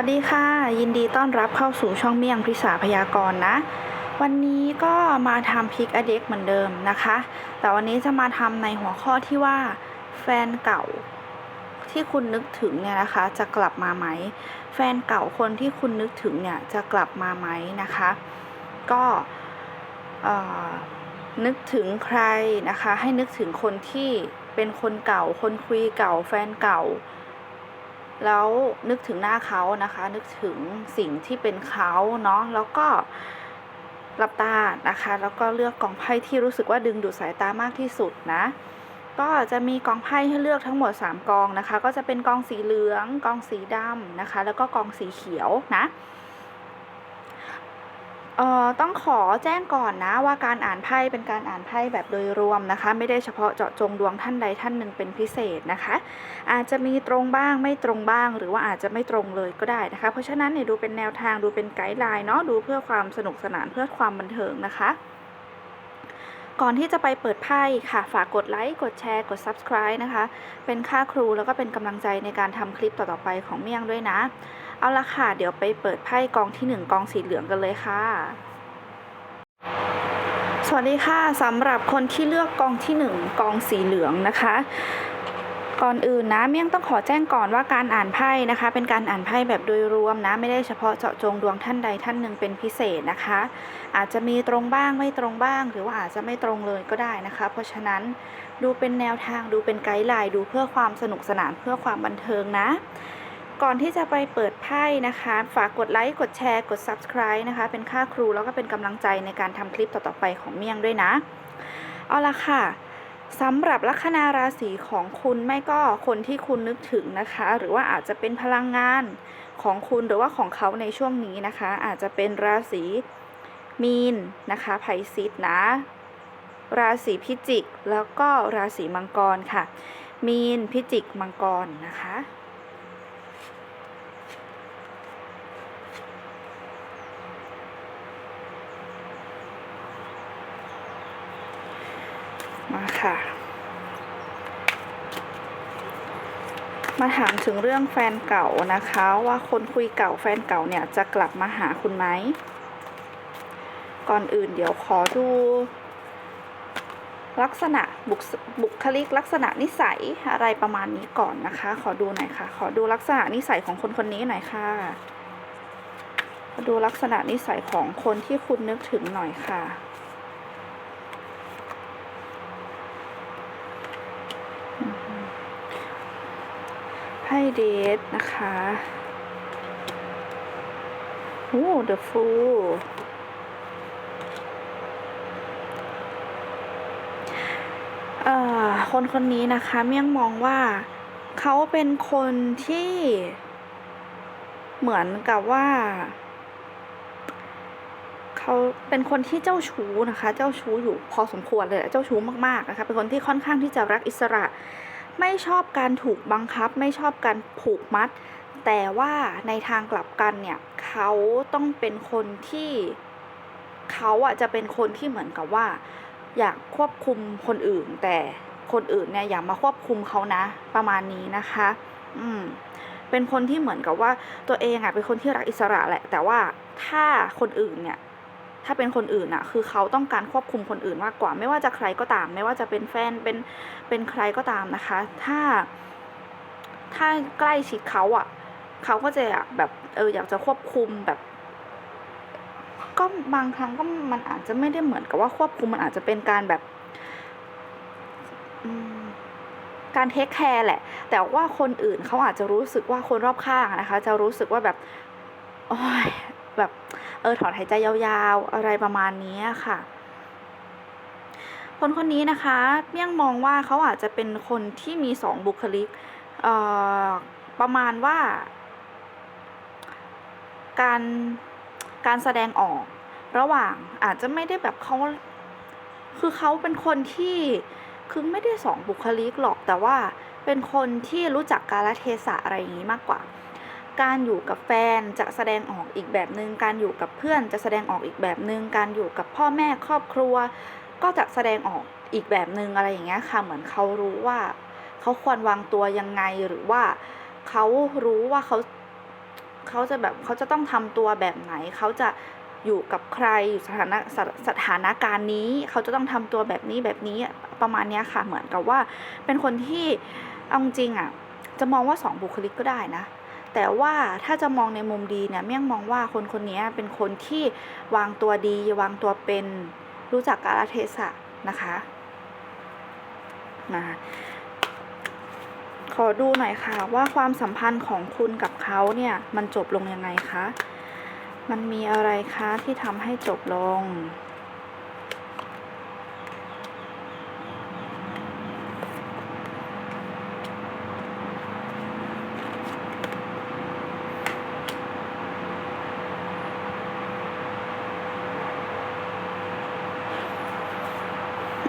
วัสดีค่ะ ยินดีต้อนรับเข้าสู่ช่องเมี่ยงพิสาพยากรณ์นะ วันนี้ก็มาทำพิกอเด็กเหมือนเดิมนะคะ แต่วันนี้จะมาทำในหัวข้อที่ว่า แฟนเก่าที่คุณนึกถึงเนี่ยนะคะ จะกลับมาไหม แฟนเก่าคนที่คุณนึกถึงเนี่ยจะกลับมาไหมนะคะ ก็นึกถึงใครนะคะ ให้นึกถึงคนที่เป็นคนเก่า คนคุยเก่า แฟนเก่า แล้วนึกถึงหน้าเขานะคะ นึกถึงสิ่งที่เป็นเขาเนาะแล้วก็หลับตานะคะ แล้วก็เลือกกองไพ่ที่รู้สึกว่าดึงดูดสายตามากที่สุดนะ ก็จะมีกองไพ่ให้เลือกทั้งหมด 3 กองนะคะ ก็จะเป็นกองสีเหลือง กองสีดำนะคะ แล้วก็กองสีเขียวนะ เอ่อต้องขอแจ้งก่อนนะว่าการอ่านไพ่เป็นการอ่านไพ่แบบโดยรวมนะคะ ไม่ได้เฉพาะเจาะจงดวงท่านใดท่านหนึ่งเป็นพิเศษนะคะ อาจจะมีตรงบ้างไม่ตรงบ้าง หรือว่าอาจจะไม่ตรงเลยก็ได้นะคะ เพราะฉะนั้นเนี่ยดูเป็นแนวทางดูเป็นไกด์ไลน์เนาะดูเพื่อความสนุกสนานเพื่อความบันเทิงนะคะก่อนที่จะไปเปิดไพ่ค่ะ ฝากกดไลค์ กดแชร์ กด subscribe นะคะ เป็นค่าครูแล้วก็เป็นกำลังใจในการทำคลิปต่อๆไปของเมี่ยงด้วยนะ เอาละค่ะ เดี๋ยวไปเปิดไพ่กองที่หนึ่งกองสีเหลืองกันเลยค่ะ สวัสดีค่ะสำหรับคนที่เลือกกองที่หนึ่งกองสีเหลืองนะคะก่อนอื่นนะเมี่ยงต้องขอแจ้งก่อนว่าการอ่านไพ่นะคะ เป็นการอ่านไพ่แบบโดยรวมนะ ไม่ได้เฉพาะเจาะจงดวงท่านใดท่านหนึ่งเป็นพิเศษนะคะ อาจจะมีตรงบ้างไม่ตรงบ้าง หรือว่าอาจจะไม่ตรงเลยก็ได้นะคะ เพราะฉะนั้นดูเป็นแนวทางดูเป็นไกด์ไลน์ดูเพื่อความสนุกสนานเพื่อความบันเทิงนะ ก่อนที่จะไปเปิดไพ่นะคะ ฝากกดไลค์ กดแชร์ กด subscribe นะคะ เป็นค่าครูแล้วก็เป็นกำลังใจในการทำคลิปต่อๆไปของเมี่ยงด้วยนะ เอาละค่ะสำหรับลัคนาราศีของคุณไม่ก็คนที่คุณนึกถึงนะคะ หรือว่าอาจจะเป็นพลังงานของคุณหรือว่าของเขาในช่วงนี้นะคะ อาจจะเป็นราศีมีนนะคะไพซิสนะ ราศีพิจิก แล้วก็ราศีมังกรค่ะ มีนพิจิกมังกรนะคะ มาค่ะ มาถามถึงเรื่องแฟนเก่านะคะ ว่าคนคุยเก่าแฟนเก่าเนี่ยจะกลับมาหาคุณไหม ก่อนอื่นเดี๋ยวขอดู ลักษณะบุคบุคลิกลักษณะนิสัยอะไรประมาณนี้ก่อนนะคะ ขอดูหน่อยค่ะ ขอดูลักษณะนิสัยของคนคนนี้หน่อยค่ะดูลักษณะนิสัยของคนที่คุณนึกถึงหน่อยค่ะ ไพ่เดทนะคะโอ้ the fool เอ่อคนคนนี้นะคะเมี่ยงมองว่าเขาเป็นคนที่เหมือนกับว่าเขาเป็นคนที่เจ้าชู้นะคะ เจ้าชู้อยู่พอสมควรเลยเจ้าชู้มากๆนะคะเป็นคนที่ค่อนข้างที่จะรักอิสระ ไม่ชอบการถูกบังคับ ไม่ชอบการผูกมัด แต่ว่าในทางกลับกันเนี่ยเขาต้องเป็นคนที่เขาอะจะเป็นคนที่เหมือนกับว่า อยากควบคุมคนอื่น แต่คนอื่นเนี่ยอย่ามาควบคุมเขานะ ประมาณนี้นะคะ อืมเป็นคนที่เหมือนกับว่าตัวเองอะเป็นคนที่รักอิสระแหละ แต่ว่าถ้าคนอื่นเนี่ย ถ้าเป็นคนอื่นอะคือเขาต้องการควบคุมคนอื่นมากกว่า ไม่ว่าจะใครก็ตาม ไม่ว่าจะเป็นแฟนเป็นเป็นใครก็ตามนะคะ ถ้า ถ้าใกล้ชิดเขาอะเขาก็จะอยากแบบเอออยากจะควบคุมแบบ ก็บางครั้งก็มันอาจจะไม่ได้เหมือนกับว่าควบคุมมันอาจจะเป็นการแบบการเทคแคร์แหละ แต่ว่าคนอื่นเขาอาจจะรู้สึกว่าคนรอบข้างนะคะ จะรู้สึกว่าแบบ โอ้ยแบบ ออถอนหายใจยาวๆ อะไรประมาณนี้ค่ะ คนคนนี้นะคะเมี่ยงมองว่าเขาอาจจะเป็นคนที่มีสองบุคลิกประมาณว่า การการแสดงออก ระหว่างอาจจะไม่ได้แบบเขาคือเขาเป็นคนที่คือไม่ได้สองบุคลิกหรอกแต่ว่าเป็นคนที่รู้จักกาลเทศะอะไรอย่างนี้มากกว่า การอยู่กับแฟนจะแสดงออกอีกแบบหนึง่งการอยู่กับเพื่อนจะแสดงออกอีกแบบหนึง่งการอยู่กับพ่อแม่ครอบครัว ก็จะแสดงออกอีกแบบหนึ่งอะไรอย่างเงี้ยค่ะเหมือนเขารู้ว่า เขาควรวางตัวยังไงหรือว่าเขารู้ว่าเขาเขาจะแบบเขาจะต้องทำตัวแบบไหน เขาจะอยู่กับใครอยู่สถานะสถสถานการณ์นี้ เขาจะต้องทำตัวแบบนี้แบบนี้ประมาณเนี้ยค่ะเหมือนกับว่า เป็นคนที่เอาจริงอะจะมองว่าสองบุคลิกก็ได้นะ แต่ว่าถ้าจะมองในมุมดีเนี่ยเมี่ยงมองว่าคนคนนี้เป็นคนที่วางตัวดี วางตัวเป็นรู้จักกาลเทศะนะคะนะขอดูหน่อยค่ะว่าความสัมพันธ์ของคุณกับเขาเนี่ย มันจบลงยังไงคะ มันมีอะไรคะที่ทำให้จบลง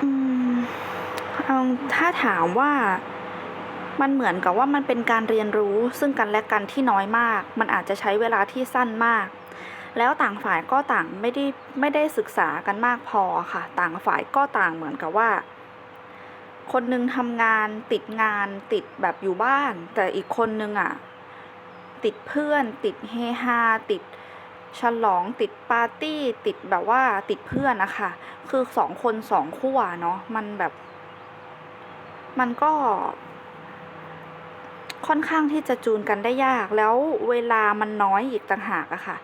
อืมเอา ถามว่า มันเหมือนกับว่ามันเป็นการเรียนรู้ ซึ่งกันและกันที่น้อยมาก มันอาจจะใช้เวลาที่สั้นมาก แล้วต่างฝ่ายก็ต่างไม่ได้ไม่ได้ศึกษากันมากพอค่ะ ต่างฝ่ายก็ต่างเหมือนกับว่า คนนึงทำงานติดงานติดแบบอยู่บ้าน แต่อีกคนนึงอะติดเพื่อน ติดเฮฮาติดฉลองติดปาร์ตี้ติดแบบว่าติดเพื่อนนะคะ คือสองคนสองขั้วเนาะมันแบบ มันก็ ค่อนข้างที่จะจูนกันได้ยาก แล้วเวลามันน้อยอีกต่างหากอะค่ะ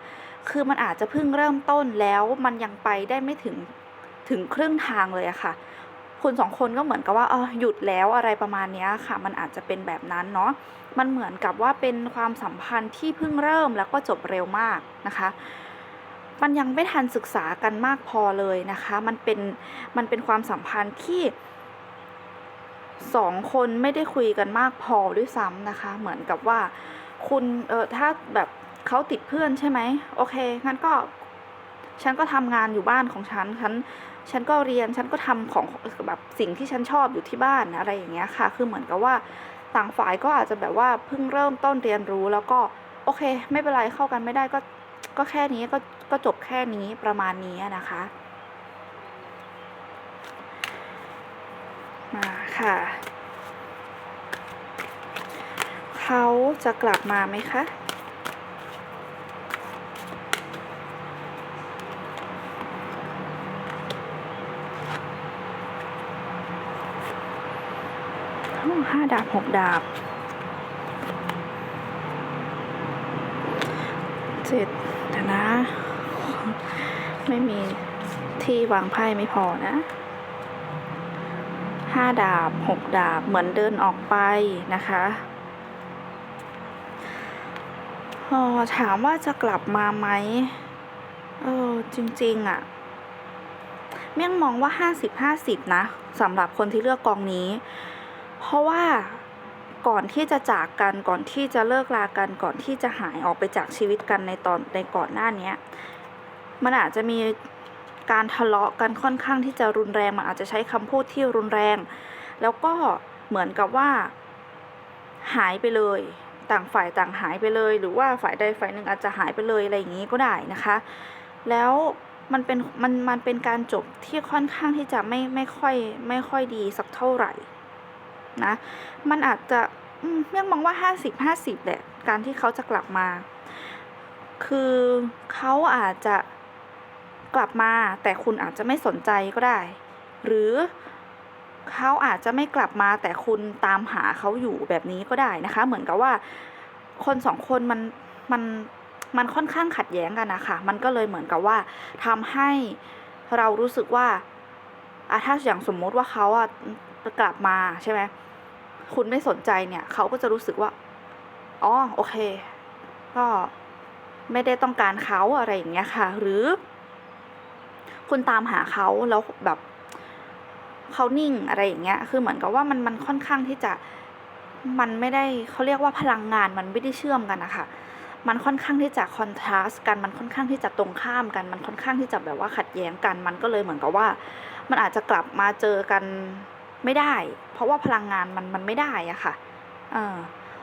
คือมันอาจจะเพิ่งเริ่มต้นแล้วมันยังไปได้ไม่ถึงถึงครึ่งทางเลยอะค่ะ คุณสองคนก็เหมือนกับว่าเออหยุดแล้วอะไรประมาณนี้ค่ะ มันอาจจะเป็นแบบนั้นเนาะมันเหมือนกับว่าเป็นความสัมพันธ์ที่เพิ่งเริ่มแล้วก็จบเร็วมากนะคะมันยังไม่ทันศึกษากันมากพอเลยนะคะ มันเป็น มันเป็นความสัมพันธ์ที่ สองคนไม่ได้คุยกันมากพอด้วยซ้ำนะคะ เหมือนกับว่าคุณเออถ้าแบบเขาติดเพื่อนใช่ไหมโอเคงั้นก็ฉันก็ทำงานอยู่บ้านของฉันฉันฉันก็เรียนฉันก็ทำของแบบสิ่งที่ฉันชอบอยู่ที่บ้านอะไรอย่างเงี้ยค่ะ คือเหมือนกับว่าต่างฝ่ายก็อาจจะแบบว่าเพิ่งเริ่มต้นเรียนรู้แล้วก็โอเค ไม่เป็นไรเข้ากันไม่ได้ก็ก็แค่นี้ก็ก็จบแค่นี้ประมาณนี้นะคะมา ค่ะ เขาจะกลับมาไหมคะ ห้าดาบหกดาบเจ็ดเดี๋ยวนะ ไม่มีที่วางไพ่ไม่พอนะ ห้าดาบหกดาบ เหมือนเดินออกไปนะคะออถามว่าจะกลับมาไหมเออจริง ๆอะเมี่ยงมองว่าห้าสิบห้าสิบนะสำหรับคนที่เลือกกองนี้ เพราะว่าก่อนที่จะจากกันก่อนที่จะเลิกลากันก่อนที่จะหายออกไปจากชีวิตกันในตอนในก่อนหน้านี้มันอาจจะมี การทะเลาะกันค่อนข้างที่จะรุนแรงมันอาจจะใช้คำพูดที่รุนแรง แล้วก็เหมือนกับว่า หายไปเลย ต่างฝ่ายต่างหายไปเลย หรือว่าฝ่ายใดฝ่ายหนึ่งอาจจะหายไปเลยอะไรอย่างนี้ก็ได้นะคะ แล้วมันเป็นมันมันเป็นการจบที่ค่อนข้างที่จะไม่ไม่ค่อยไม่ค่อยดีสักเท่าไหร่นะมันอาจจะเมี่ยงมองว่าห้าสิบห้าสิบแหละการที่เขาจะกลับมา คือเขาอาจจะ กลับมา แต่คุณอาจจะไม่สนใจก็ได้ หรือเขาอาจจะไม่กลับมา แต่คุณตามหาเขาอยู่แบบนี้ก็ได้นะคะ เหมือนกับว่า คนสองคนมันมันมันค่อนข้างขัดแย้งกันนะคะมันก็เลยเหมือนกับว่าทำให้เรารู้สึกว่าอะถ้าอย่างสมมุติว่าเขาอะกลับมาใช่ไหมคุณไม่สนใจเนี่ยเขาก็จะรู้สึกว่าอ๋อโอเค ก็ไม่ได้ต้องการเขาอะไรอย่างเงี้ยค่ะ หรือ คุณตามหาเขาแล้วแบบเขานิ่งอะไรอย่างเงี้ย คือเหมือนกับว่ามันมันค่อนข้างที่จะมันไม่ได้เขาเรียกว่าพลังงานมันไม่ได้เชื่อมกันนะคะมันค่อนข้างที่จะคอนทราสต์กัน มันค่อนข้างที่จะตรงข้ามกัน มันค่อนข้างที่จะแบบว่าขัดแย้งกัน มันก็เลยเหมือนกับว่า มันอาจจะกลับมาเจอกันไม่ได้ เพราะว่าพลังงานมันมันไม่ได้อะค่ะ เออ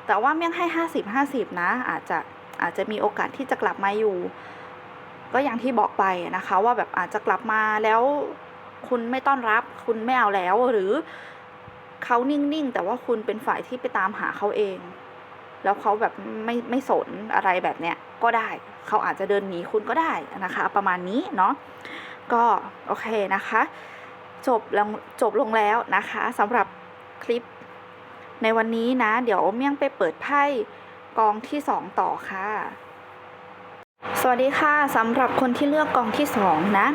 แต่ว่าเมี่ยงให้ห้าสิบห้าสิบนะ อาจจะอาจจะมีโอกาสที่จะกลับมาอยู่ ก็อย่างที่บอกไปนะคะ ว่าแบบอาจจะกลับมาแล้วคุณไม่ต้อนรับ คุณไม่เอาแล้วหรือเขานิ่งๆ แต่ว่าคุณเป็นฝ่ายที่ไปตามหาเขาเอง แล้วเขาแบบไม่ไม่สนอะไรแบบเนี้ยก็ได้เขาอาจจะเดินหนีคุณก็ได้นะคะ ประมาณนี้เนาะก็โอเคนะคะ จบลงจบลงแล้วนะคะสำหรับคลิปในวันนี้นะ เดี๋ยวเมี่ยงไปเปิดไพ่กองที่สองต่อค่ะ สวัสดีค่ะสำหรับคนที่เลือกกองที่สองนะ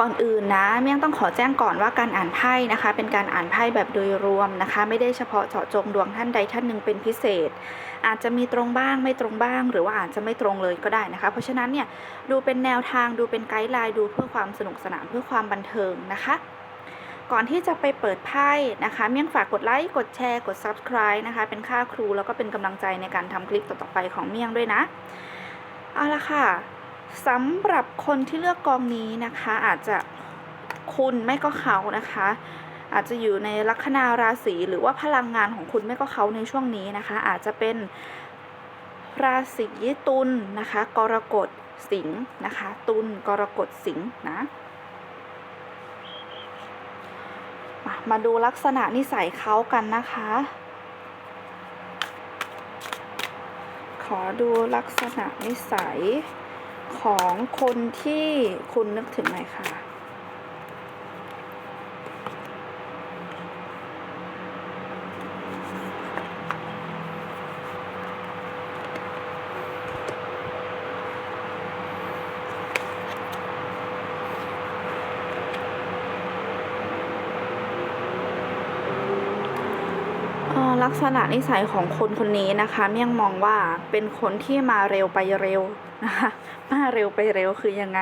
ก่อนอื่นนะเมี่ยงต้องขอแจ้งก่อนว่าการอ่านไพ่นะคะ เป็นการอ่านไพ่แบบโดยรวมนะคะ ไม่ได้เฉพาะเจาะจงดวงท่านใดท่านหนึ่งเป็นพิเศษ อาจจะมีตรงบ้างไม่ตรงบ้าง หรือว่าอาจจะไม่ตรงเลยก็ได้นะคะ เพราะฉะนั้นเนี่ยดูเป็นแนวทางดูเป็นไกด์ไลน์ดูเพื่อความสนุกสนานเพื่อความบันเทิงนะคะ ก่อนที่จะไปเปิดไพ่นะคะ เมี่ยงฝากกดไลค์ กดแชร์ กด subscribe นะคะ เป็นค่าครูแล้วก็เป็นกำลังใจในการทำคลิปต่อๆไปของเมี่ยงด้วยนะ เอาละค่ะสำหรับคนที่เลือกกองนี้นะคะ อาจจะคุณไม่ก็เขานะคะ อาจจะอยู่ในลัคนาราศีหรือว่าพลังงานของคุณไม่ก็เขาในช่วงนี้นะคะ อาจจะเป็นราศีตุลนะคะ กรกฎสิงห์นะคะ ตุลกรกฎสิงห์นะ มามาดูลักษณะนิสัยเขากันนะคะ ขอดูลักษณะนิสัยของคนที่คุณนึกถึงหน่อยค่ะ เอ่อ ลักษณะนิสัยของคนคนนี้นะคะเมี่ยงมองว่าเป็นคนที่มาเร็วไปเร็วนะคะมาเร็วไปเร็วคือยังไง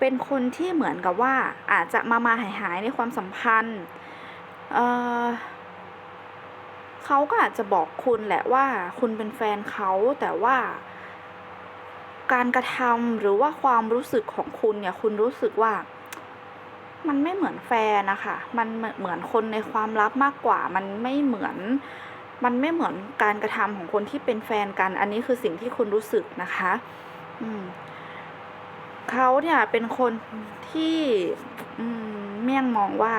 เป็นคนที่เหมือนกับว่าอาจจะมามาหายหายในความสัมพันธ์เออเขาก็อาจจะบอกคุณแหละว่าคุณเป็นแฟนเขาแต่ว่าการกระทำหรือว่าความรู้สึกของคุณเนี่ยคุณรู้สึกว่า มันไม่เหมือนแฟนนะคะ มันเหมือนเหมือนคนในความลับมากกว่า มันไม่เหมือน มันไม่เหมือนการกระทำของคนที่เป็นแฟนกัน อันนี้คือสิ่งที่คุณรู้สึกนะคะ อืมเขาเนี่ยเป็นคนที่อืมเมี่ยงมองว่า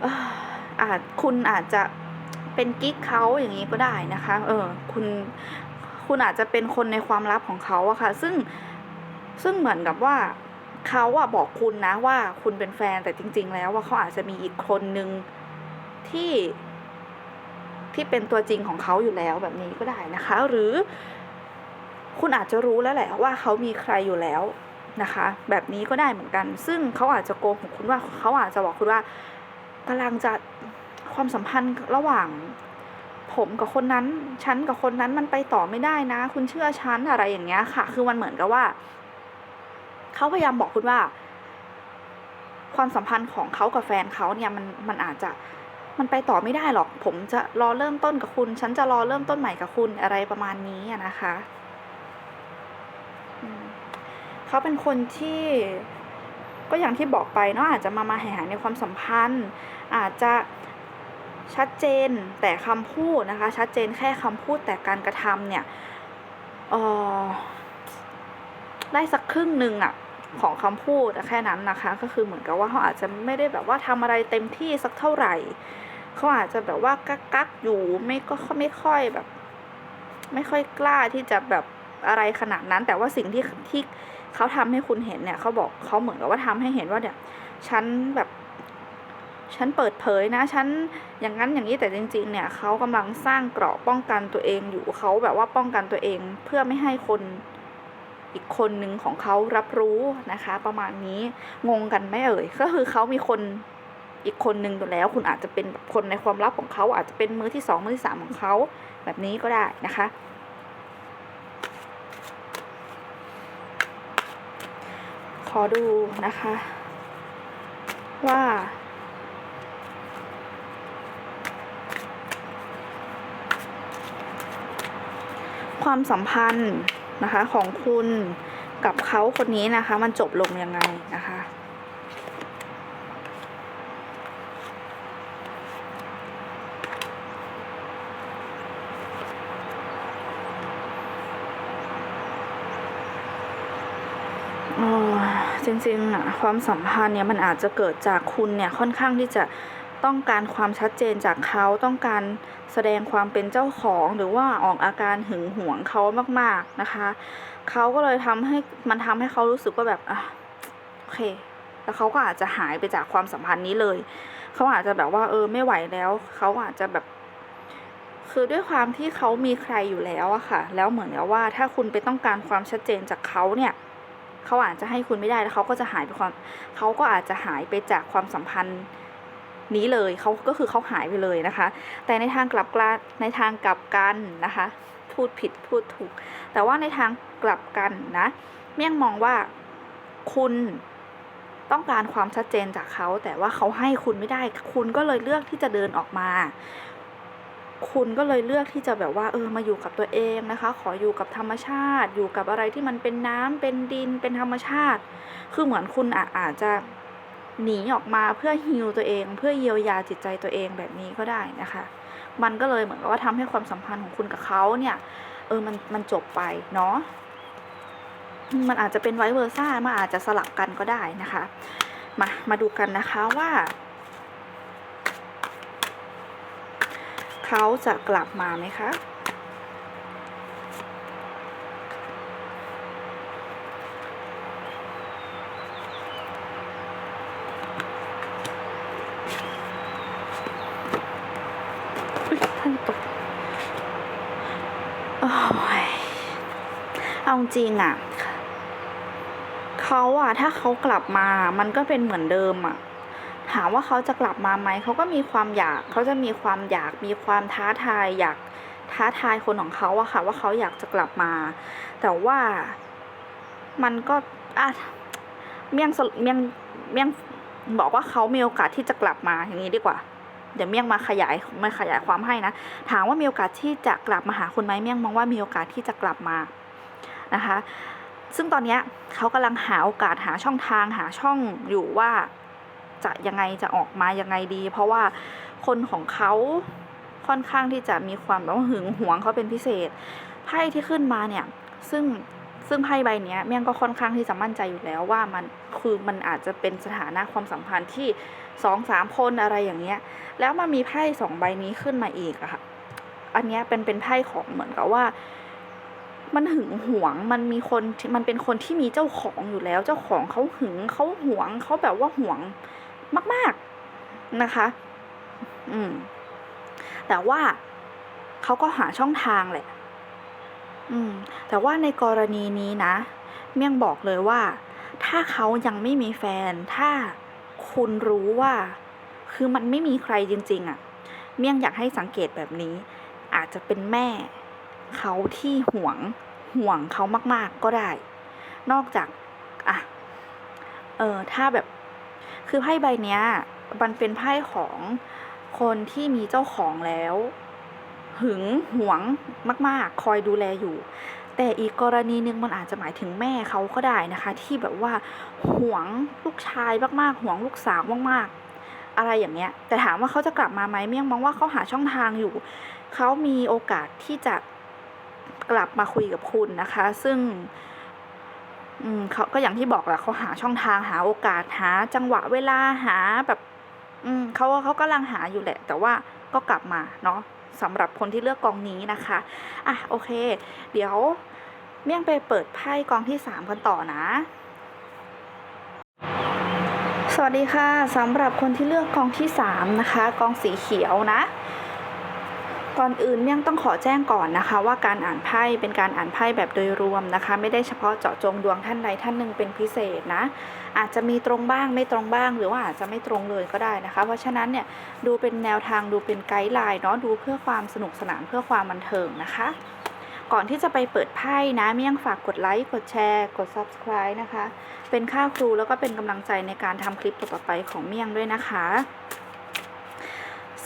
เอ่ออาจคุณอาจจะเป็นกิ๊กเขาอย่างนี้ก็ได้นะคะ เออ คุณ คุณอาจจะเป็นคนในความลับของเขาอะค่ะ ซึ่ง ซึ่งเหมือนกับว่า เขาอะบอกคุณนะว่าคุณเป็นแฟนแต่จริง ๆ แล้วว่าเขาอาจจะมีอีกคนนึงที่ที่เป็นตัวจริงของเขาอยู่แล้วแบบนี้ก็ได้นะคะ หรือคุณอาจจะรู้แล้วแหละว่าเขามีใครอยู่แล้วนะคะ แบบนี้ก็ได้เหมือนกัน ซึ่งเขาอาจจะโกหกคุณว่าเขาอาจจะบอกคุณว่ากำลังจะความสัมพันธ์ระหว่าง ผมกับคนนั้น ฉันกับคนนั้นมันไปต่อไม่ได้นะ คุณเชื่อฉันอะไรอย่างเงี้ยค่ะ คือมันเหมือนกับว่า เขาพยายามบอกคุณว่า ความสัมพันธ์ของเขากับแฟนเขาเนี่ยมันมันอาจจะมันไปต่อไม่ได้หรอก ผมจะรอเริ่มต้นกับคุณ ฉันจะรอเริ่มต้นใหม่กับคุณอะไรประมาณนี้นะคะเขาเป็นคนที่ก็อย่างที่บอกไปเนาะอาจจะมามาหายหายในความสัมพันธ์ อาจจะชัดเจนแต่คำพูดนะคะ ชัดเจนแค่คำพูดแต่การกระทำเนี่ยเออ ได้สักครึ่งหนึ่งอะของคำพูดแค่นั้นนะคะ ก็คือเหมือนกับว่าเขาอาจจะไม่ได้แบบว่าทำอะไรเต็มที่สักเท่าไหร่เขาอาจจะแบบว่ากักกักอยู่ไม่ก็ไม่ค่อยแบบ ไม่ค่อยกล้าที่จะแบบอะไรขนาดนั้น แต่ว่าสิ่งที่ที่เขาทำให้คุณเห็นเนี่ยเขาบอกเขาเหมือนกับว่าทำให้เห็นว่าเนี่ยฉันแบบฉันเปิดเผยนะฉันอย่างนั้นอย่างนี้แต่จริง ๆ เนี่ยเขากำลังสร้างเกราะป้องกันตัวเองอยู่เขาแบบว่าป้องกันตัวเองเพื่อไม่ให้คน อีกคนหนึ่งของเขารับรู้นะคะ ประมาณนี้งงกันไหมเอ่ย ก็คือเขามีคนอีกคนหนึ่งอยู่แล้ว คุณอาจจะเป็นคนในความลับของเขา อาจจะเป็นมือที่สองมือที่สามของเขาแบบนี้ก็ได้นะคะขอดูนะคะ ว่าความสัมพันธ์ นะคะ ของคุณกับเขาคนนี้นะคะ มันจบลงยังไงนะคะจริงๆอะความสัมพันธ์เนี่ยมันอาจจะเกิดจากคุณเนี่ยค่อนข้างที่จะ ต้องการความชัดเจนจากเขาต้องการแสดงความเป็นเจ้าของ หรือว่าออกอาการหึงหวงเขามากๆนะคะเขาก็เลยทำให้มันทำให้เขารู้สึกว่าแบบอะโอเค แล้วเขาก็อาจจะหายไปจากความสัมพันธ์นี้เลยเขาอาจจะแบบว่าเออไม่ไหวแล้วเขาอาจจะแบบคือด้วยความที่เขามีใครอยู่แล้วอะค่ะ แล้วเหมือนกับว่าถ้าคุณไปต้องการความชัดเจนจากเขาเนี่ย เขาอาจจะให้คุณไม่ได้แล้วเขาก็จะหายไปความเขาก็อาจจะหายไปจากความสัมพันธ์ นี้เลยเขาก็คือเขาหายไปเลยนะคะ แต่ในทางกลับกันในทางกลับกันนะคะ พูดผิดพูดถูก แต่ว่าในทางกลับกันนะเมี่ยงมองว่าคุณต้องการความชัดเจนจากเขา แต่ว่าเขาให้คุณไม่ได้ คุณก็เลยเลือกที่จะเดินออกมา คุณก็เลยเลือกที่จะแบบว่า เออมาอยู่กับตัวเองนะคะ ขออยู่กับธรรมชาติ อยู่กับอะไรที่มันเป็นน้ำเป็นดินเป็นธรรมชาติ คือเหมือนคุณออาจจะ หนีออกมาเพื่อฮิวตัวเอง เพื่อเยียวยาจิตใจตัวเองแบบนี้ก็ได้นะคะ มันก็เลยเหมือนกับว่าทำให้ความสัมพันธ์ของคุณกับเขาเนี่ย เออมันมันจบไปเนาะมันอาจจะเป็นไวเวอร์ซ่ามันอาจจะสลับกันก็ได้นะคะ มามาดูกันนะคะว่าเขาจะกลับมาไหมคะ อุ๊ยท่านตกโอ้ยเอาจ ริงอะเขาอะถ้าเขากลับมา มันก็เป็นเหมือนเดิมอะถามว่าเขาจะกลับมาไหมเขาก็มีความอยากเขาจะมีความอยากมีความท้าทายอยากท้าทายคนของเขาอะค่ะ ว่าเขาอยากจะกลับมา แต่ว่ามันก็อะเมี่ยงเมี่ยงเมี่ยงบอกว่าเขามีโอกาสที่จะกลับมาอย่างนี้ดีกว่า เดี๋ยวเมี่ยงมาขยายมาขยายความให้นะถามว่ามีโอกาสที่จะกลับมาหาคุณไหมเมี่ยงมองว่ามีโอกาสที่จะกลับมา นะคะ ซึ่งตอนนี้เขากำลังหาโอกาสหาช่องทางหาช่องอยู่ว่าจะยังไงจะออกมายังไงดี เพราะว่าคนของเขาค่อนข้างที่จะมีความแบบหึงหวงเขาเป็นพิเศษไพ่ที่ขึ้นมาเนี่ย ซึ่งซึ่งไพ่ใบนี้เมี่ยงก็ค่อนข้างที่จะมั่นใจอยู่แล้วว่ามันคือมันอาจจะเป็นสถานะความสัมพันธ์ที่สองสามคนอะไรอย่างเงี้ย แล้วมันมีไพ่สองใบนี้ขึ้นมาอีกอะค่ะ อันนี้เป็นเป็นไพ่ของเหมือนกับว่า มันหึงหวงมันมีคนมันเป็นคนที่มีเจ้าของอยู่แล้ว เจ้าของเขาหึงเขาหวงเขาแบบว่าหวงมาก ๆนะคะ อืม แต่ว่าเขาก็หาช่องทางแหละ อืม แต่ว่าในกรณีนี้นะ เมี่ยงบอกเลยว่า ถ้าเขายังไม่มีแฟน ถ้าคุณรู้ว่า คือมันไม่มีใครจริง ๆอะ่ะ เมี่ยงอยากให้สังเกตแบบนี้ อาจจะเป็นแม่ เขาที่ห่วงห่วงเขามาก ๆ ก็ได้ นอกจาก อะ เออ ถ้าแบบ คือไพ่ใบเนี้ย มันเป็นไพ่ของคนที่มีเจ้าของแล้ว หึงหวงมาก ๆ คอยดูแลอยู่ แต่อีกกรณีหนึ่งมันอาจจะหมายถึงแม่เขาก็ได้นะคะ ที่แบบว่าหวงลูกชายมาก ๆ หวงลูกสาวมาก ๆ อะไรอย่างเงี้ย แต่ถามว่าเขาจะกลับมาไหมเมี่ยงมองว่าเขาหาช่องทางอยู่ เขามีโอกาสที่จะ กลับมาคุยกับคุณนะคะ ซึ่งเขาก็อย่างที่บอกแหละเขาหาช่องทางหาโอกาสหา จังหวะเวลาหาแบบอืมเขาเขากำลังหาอยู่แหละ แต่ว่าก็กลับมาเนาะสำหรับคนที่เลือกกองนี้นะคะอะโอเค เดี๋ยวเมี่ยงไปเปิดไพ่กองที่สามกันต่อนะสวัสดีค่ะสำหรับคนที่เลือกกองที่สามนะคะ กองสีเขียวนะ ก่อนอื่นเมี่ยงต้องขอแจ้งก่อนนะคะ ว่าการอ่านไพ่เป็นการอ่านไพ่แบบโดยรวมนะคะ ไม่ได้เฉพาะเจาะจงดวงท่านใดท่านหนึ่งเป็นพิเศษนะอาจจะมีตรงบ้างไม่ตรงบ้างหรือว่าอาจจะไม่ตรงเลยก็ได้นะคะ เพราะฉะนั้นเนี่ยดูเป็นแนวทางดูเป็นไกด์ไลน์เนาะดูเพื่อความสนุกสนานเพื่อความบันเทิงนะคะ ก่อนที่จะไปเปิดไพ่นะเมี่ยงฝากกดไลค์กดแชร์ กด subscribe นะคะ เป็นค่าครูแล้วก็เป็นกำลังใจในการทำคลิปต่อไปของเมี่ยงด้วยนะคะ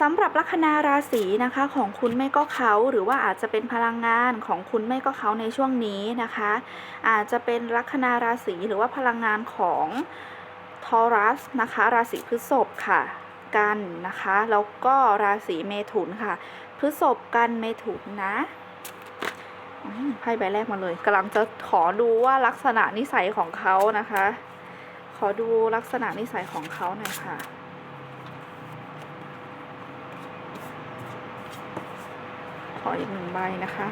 สำหรับลัคนาราศีนะคะของคุณไม่ก็เขาหรือว่าอาจจะเป็นพลังงานของคุณไม่ก็เขาในช่วงนี้นะคะ อาจจะเป็นลัคนาราศีหรือว่าพลังงานของทอรัสนะคะ ราศีพฤษภค่ะ กันนะคะ แล้วก็ราศีเมถุนค่ะ พฤษภกันเมถุนนะไพ่ใบแรกมาเลยกำลังจะขอดูว่าลักษณะนิสัยของเขานะคะ ขอดูลักษณะนิสัยของเขาหน่อยค่ะ อีกหนึ่งใบนะคะ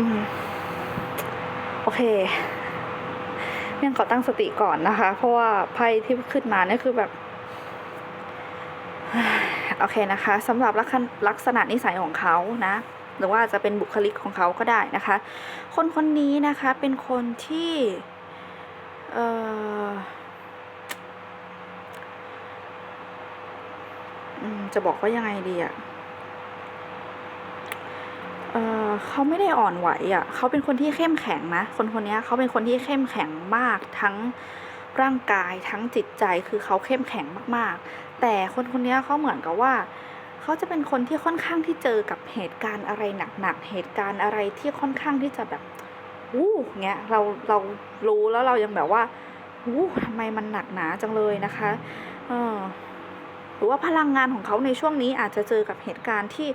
อืมโอเคยังขอตั้งสติก่อนนะคะ เพราะว่าไพ่ที่ขึ้นมาเนี่ยคือแบบโอเคนะคะสำหรับลักษณะลักษณะนิสัยของเขานะ หรือว่าจะเป็นบุคลิกของเขาก็ได้นะคะ คนคนนี้นะคะเป็นคนที่เอ่อจะบอกว่ายังไงดีอะเออเขาไม่ได้อ่อนไหวอะเขาเป็นคนที่เข้มแข็งนะ คนคนนี้เขาเป็นคนที่เข้มแข็งมากทั้งร่างกายทั้งจิตใจ คือเขาเข้มแข็งมาก ๆ แต่คนคนนี้เขาเหมือนกับว่าเขาจะเป็นคนที่ค่อนข้างที่เจอกับเหตุการณ์อะไรหนักๆ เหตุการณ์อะไรที่ค่อนข้างที่จะแบบอู้เงี้ยเราเรารู้แล้วเรายังแบบว่าอู้ทำไมมันหนักหนาจังเลยนะคะเออหรือว่าพลังงานของเขาในช่วงนี้อาจจะเจอกับเหตุการณ์ที่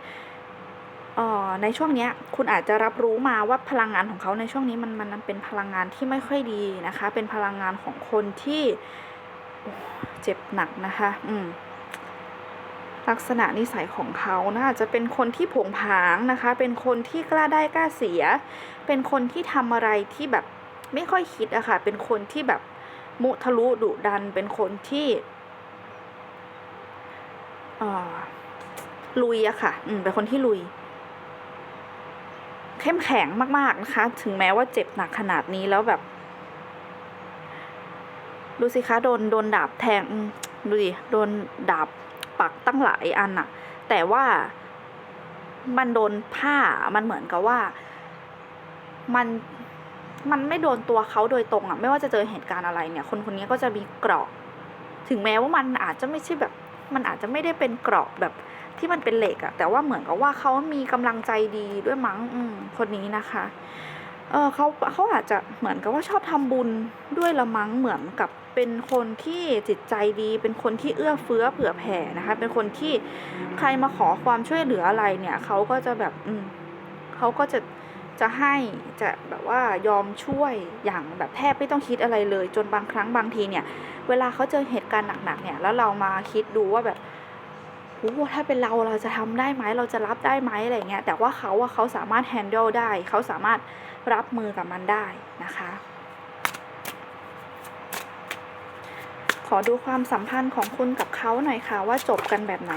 ออในช่วงเนี้ยคุณอาจจะรับรู้มาว่าพลังงานของเขาในช่วงนี้มันมันเป็นพลังงานที่ไม่ค่อยดีนะคะ เป็นพลังงานของคนที่เจ็บหนักนะคะ อืม ลักษณะนิสัยของเขานะาจะเป็นคนที่ผงผางนะคะ เป็นคนที่กล้าได้กล้าเสีย เป็นคนที่ทำอะไรที่แบบไม่ค่อยคิดอะค่ะ เป็นคนที่แบบมุทะลุดุดัน เป็นคนที่ลุยอะค่ะ อืม เป็นคนที่ลุย เข้มแข็งมาก ๆ นะคะ ถึงแม้ว่าเจ็บหนักขนาดนี้แล้วแบบ ดูสิคะ โดน โดนดาบแทง ดูดิ โดนดาบ ปักตั้งหลายอันอะแต่ว่ามันโดนผ้ามันเหมือนกับว่า มันมันไม่โดนตัวเขาโดยตรงอะไม่ว่าจะเจอเหตุการณ์อะไรเนี่ย คนคนนี้ก็จะมีเกราะ ถึงแม้ว่ามันอาจจะไม่ใช่แบบ มันอาจจะไม่ได้เป็นเกราะแบบที่มันเป็นเหล็กอะแต่ว่าเหมือนกับว่าเขามีกำลังใจดีด้วยมั้ง อืม คนนี้นะคะ เออเขาเขาอาจจะเหมือนกับว่าชอบทำบุญด้วยละมั้งเหมือนกับ เป็นคนที่จิตใจดี เป็นคนที่เอื้อเฟื้อเผื่อแผ่นะคะ เป็นคนที่ใครมาขอความช่วยเหลืออะไรเนี่ยเขาก็จะแบบอืมเขาก็จะจะให้จะแบบว่ายอมช่วยอย่างแบบแทบไม่ต้องคิดอะไรเลย จนบางครั้งบางทีเนี่ย เวลาเขาเจอเหตุการณ์หนักๆเนี่ย แล้วเรามาคิดดูว่าแบบโอ้ถ้าเป็นเราเราจะทำได้ไหมเราจะรับได้ไหมอะไรเงี้ยแต่ว่าเขาว่าเขาสามารถ handle ได้เขาสามารถรับมือกับมันได้นะคะ อดูความสัมพันธ์ของคุณกับเขาหน่อยค่ะ ว่าจบกันแบบไหน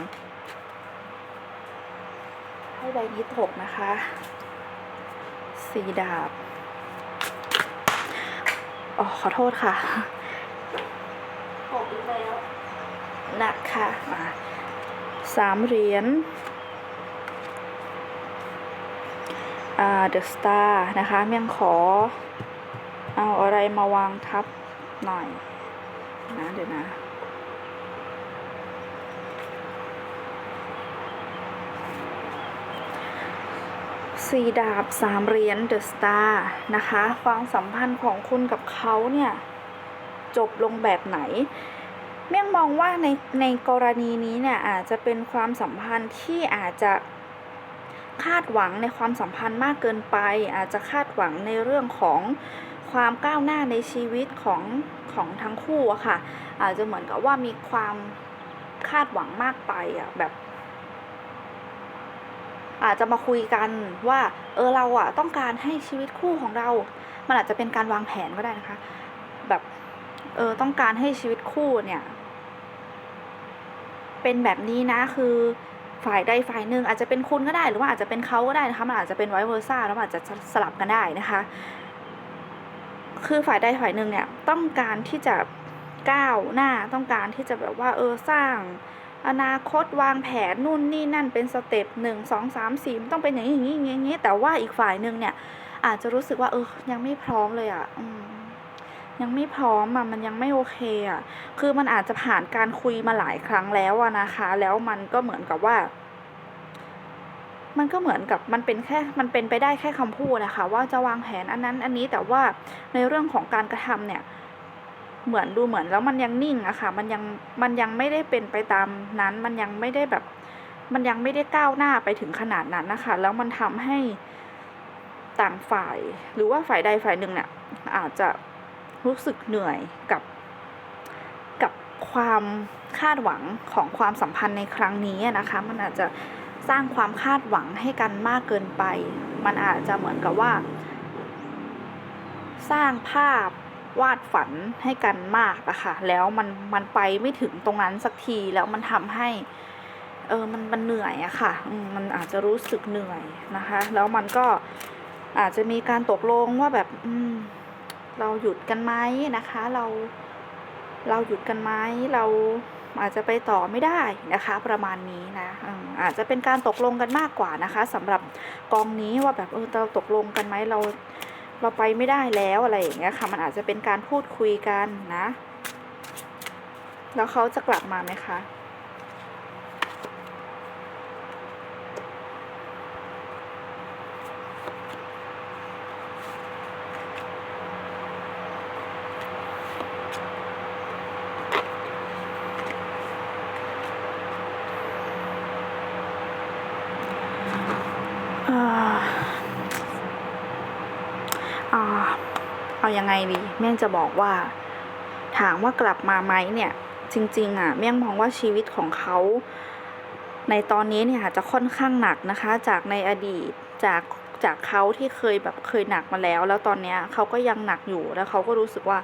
ให้ใบนี้ถกนะคะสีดาบอ๋อขอโทษค่ะหกอีกแล้วหนักค่ะมาสามเหรียญอ่าเดอะสตาร์นะคะเมียงขอ เอาอะไรมาวางทับหน่อย นะ เดี๋ยวนะ สี่ดาบสามเหรียญเดอะสตาร์นะคะ ความสัมพันธ์ของคุณกับเขาเนี่ย จบลงแบบไหน เมี่ยงมองว่าในในกรณีนี้เนี่ย อาจจะเป็นความสัมพันธ์ที่อาจจะคาดหวังในความสัมพันธ์มากเกินไป อาจจะคาดหวังในเรื่องของ ความก้าวหน้าในชีวิตของของทั้งคู่อะค่ะ อาจจะเหมือนกับว่ามีความคาดหวังมากไปอะแบบ อาจจะมาคุยกันว่า เออเราอะต้องการให้ชีวิตคู่ของเรา มันอาจจะเป็นการวางแผนก็ได้นะคะ แบบเออต้องการให้ชีวิตคู่เนี่ย เป็นแบบนี้นะคือฝ่ายใดฝ่ายหนึ่งอาจจะเป็นคุณก็ได้หรือว่าอาจจะเป็นเขาก็ได้นะคะมันอาจจะเป็นไวเวอร์ซ่าแล้วอาจจะสลับกันได้นะคะ คือฝ่ายใดฝ่ายหนึ่งเนี่ยต้องการที่จะก้าวหน้าต้องการที่จะแบบว่าเออสร้าง อนาคตวางแผนนู่นนี่นั่นเป็นสเต็ปหนึ่งสองสามสี่ต้องเป็นอย่างนี้อย่างนี้อย่างนี้แต่ว่าอีกฝ่ายหนึ่งเนี่ย อาจจะรู้สึกว่าเออยังไม่พร้อมเลยอะยังไม่พร้อมอะมันยังไม่โอเคอะคือมันอาจจะผ่านการคุยมาหลายครั้งแล้วอะนะคะ แล้วมันก็เหมือนกับว่า มันก็เหมือนกับมันเป็นแค่มันเป็นไปได้แค่คำพูดนะคะว่าจะวางแผนอันนั้นอันนี้แต่ว่าในเรื่องของการกระทำเนี่ยเหมือนดูเหมือนแล้วมันยังนิ่งอะค่ะมันยังมันยังไม่ได้เป็นไปตามนั้น มันยังไม่ได้แบบ มันยังไม่ได้ก้าวหน้าไปถึงขนาดนั้นนะคะ แล้วมันทำให้ต่างฝ่าย หรือว่าฝ่ายใดฝ่ายหนึ่งเนี่ยอาจจะรู้สึกเหนื่อยกับกับความคาดหวังของความสัมพันธ์ในครั้งนี้นะคะ มันอาจจะ สร้างความคาดหวังให้กันมากเกินไป มันอาจจะเหมือนกับว่า สร้างภาพวาดฝันให้กันมากอะค่ะ แล้วมันมันไปไม่ถึงตรงนั้นสักทีแล้วมันทำให้ เออมันมันเหนื่อยอะค่ะมมันอาจจะรู้สึกเหนื่อยนะคะ แล้วมันก็อาจจะมีการตกลงว่าแบบ อืม เราหยุดกันไหมนะคะ เรา เราหยุดกันไหมเรา อาจจะไปต่อไม่ได้นะคะ ประมาณนี้นะอาจจะเป็นการตกลงกันมากกว่านะคะสำหรับกองนี้ว่าแบบเออเราตกลงกันไหมเราเราไปไม่ได้แล้วอะไรอย่างเงี้ยค่ะมันอาจจะเป็นการพูดคุยกันนะ แล้วเขาจะกลับมาไหมคะ เอ่ออ่าเอา ยังไงดีเมี่ยงจะบอกว่า ถามว่ากลับมาไหมเนี่ย จริง ๆอะเมี่ยงมองว่าชีวิตของเขาในตอนนี้เนี่ยอาจจะค่อนข้างหนักนะคะ จากในอดีตจากจากเขาที่เคยแบบเคยหนักมาแล้ว แล้วตอนเนี้ยเขาก็ยังหนักอยู่แล้วเขาก็รู้สึกว่า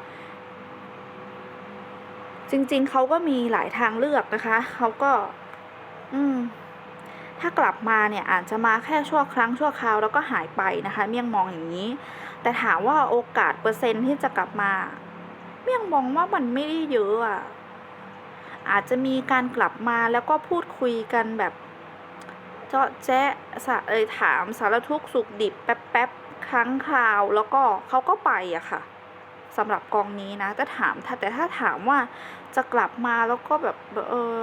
จริง ๆเขาก็มีหลายทางเลือกนะคะเขาก็ อืม ถ้ากลับมาเนี่ยอาจจะมาแค่ชั่วครั้งชั่วคราวแล้วก็หายไปนะคะเมี่ยงมองอย่างนี้ แต่ถามว่าโอกาสเปอร์เซ็นต์ที่จะกลับมา เมี่ยงมองว่ามันไม่ได้เยอะอะอาจจะมีการกลับมาแล้วก็พูดคุยกันแบบเจาะแจ๊ะสะเอยถามสารทุกสุขดิบแป๊บๆครั้งคราวแล้วก็เขาก็ไปอะค่ะสำหรับกองนี้นะแต่ถามแต่ถ้าถามว่าจะกลับมาแล้วก็แบบเออ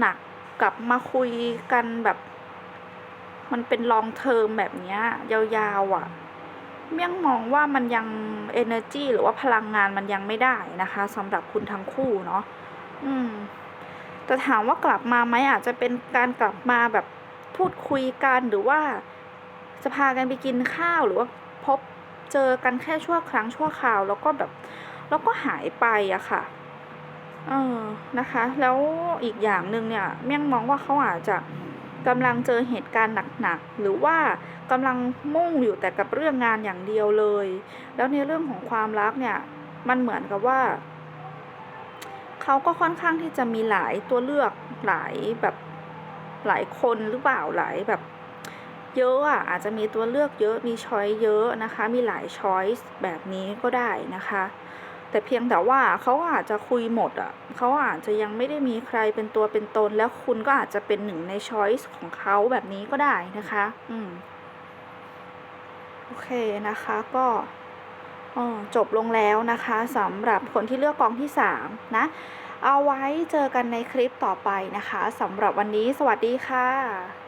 หนัก กลับมาคุยกันแบบ มันเป็นลองเทอมแบบเนี้ย ยาวๆอะ่ะ เมี่ยงมองว่ามันยัง energy หรือว่าพลังงานมันยังไม่ได้นะคะสำหรับคุณทั้งคู่เนาะอืม แต่ถามว่ากลับมาไหมอาจจะเป็นการกลับมาแบบพูดคุยกันหรือว่าจะพากันไปกินข้าวหรือว่าพบเจอกันแค่ชั่วครั้งชั่วคราว แล้วก็แบบ แล้วก็หายไปอะค่ะ เออนะคะ แล้วอีกอย่างหนึ่งเนี่ยเมี่ยงมองว่าเขาอาจจะกำลังเจอเหตุการณ์หนักๆ หรือว่ากำลังมุ่งอยู่แต่กับเรื่องงานอย่างเดียวเลย แล้วในเรื่องของความรักเนี่ย มันเหมือนกับว่า เขาก็ค่อนข้างที่จะมีหลายตัวเลือกหลายแบบหลายคนหรือเปล่าหลายแบบ เยอะอะอาจจะมีตัวเลือกเยอะมีช้อยเยอะนะคะ มีหลายช้อยแบบนี้ก็ได้นะคะ แต่เพียงแต่ว่าเขาอาจจะคุยหมดอะเขาอาจจะยังไม่ได้มีใครเป็นตัวเป็นตน แล้วคุณก็อาจจะเป็นหนึ่งในช้อยส์ของเขาแบบนี้ก็ได้นะคะ อืมโอเคนะคะ ก็จบลงแล้วนะคะสำหรับคนที่เลือกกองที่ 3 นะ เอาไว้เจอกันในคลิปต่อไปนะคะสำหรับวันนี้สวัสดีค่ะ